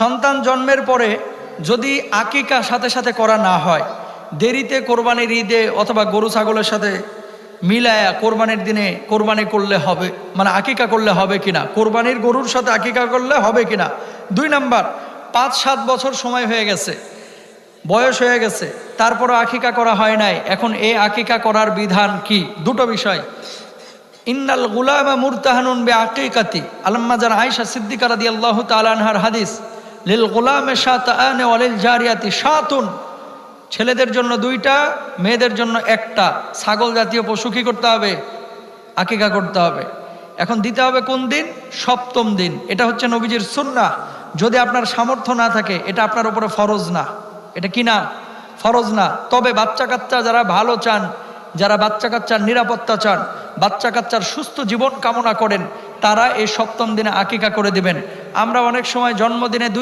সন্তান জন্মের পরে যদি আকিকা সাথে সাথে করা না হয়, দেরিতে কোরবানির ঈদে অথবা গরু ছাগলের সাথে মিলায়া কোরবানির দিনে কোরবানি করলে হবে মানে আকিকা করলে হবে কিনা, কোরবানির গরুর সাথে আকিকা করলে হবে কিনা, দুই নাম্বার, পাঁচ সাত বছর সময় হয়ে গেছে, বয়স হয়ে গেছে, তারপরও আকিকা করা হয় নাই, এখন এই আকিকা করার বিধান কি? দুটো বিষয়। ইন্নাল গুলামা মুরতাহানুন বে আকিকাতি আলম্মা যার আয়সা সিদ্দিকা রাদি আল্লাহ তালানহার হাদিস লিল গুলামে শাতানে ওয়ালিল জারিয়াতি শাতুন। ছেলেদের জন্য দুইটা, মেয়েদের জন্য একটা। ছাগল জাতীয় পশু কি করতে হবে? আকিকা করতে হবে। এখন দিতে হবে কোন দিন? সপ্তম দিন। এটা হচ্ছে নবীজির সুন্না যদি আপনার সামর্থ্য না থাকে, এটা আপনার উপরে ফরজ না। এটা কি না? ফরজ না। তবে বাচ্চা কাচ্চা যারা ভালো চান, যারা বাচ্চা কাচ্চার নিরাপত্তা চান, বাচ্চা কাচ্চার সুস্থ জীবন কামনা করেন, তারা এই সপ্তম দিনে আকিকা করে দিবেন। আমরা অনেক সময় জন্মদিনে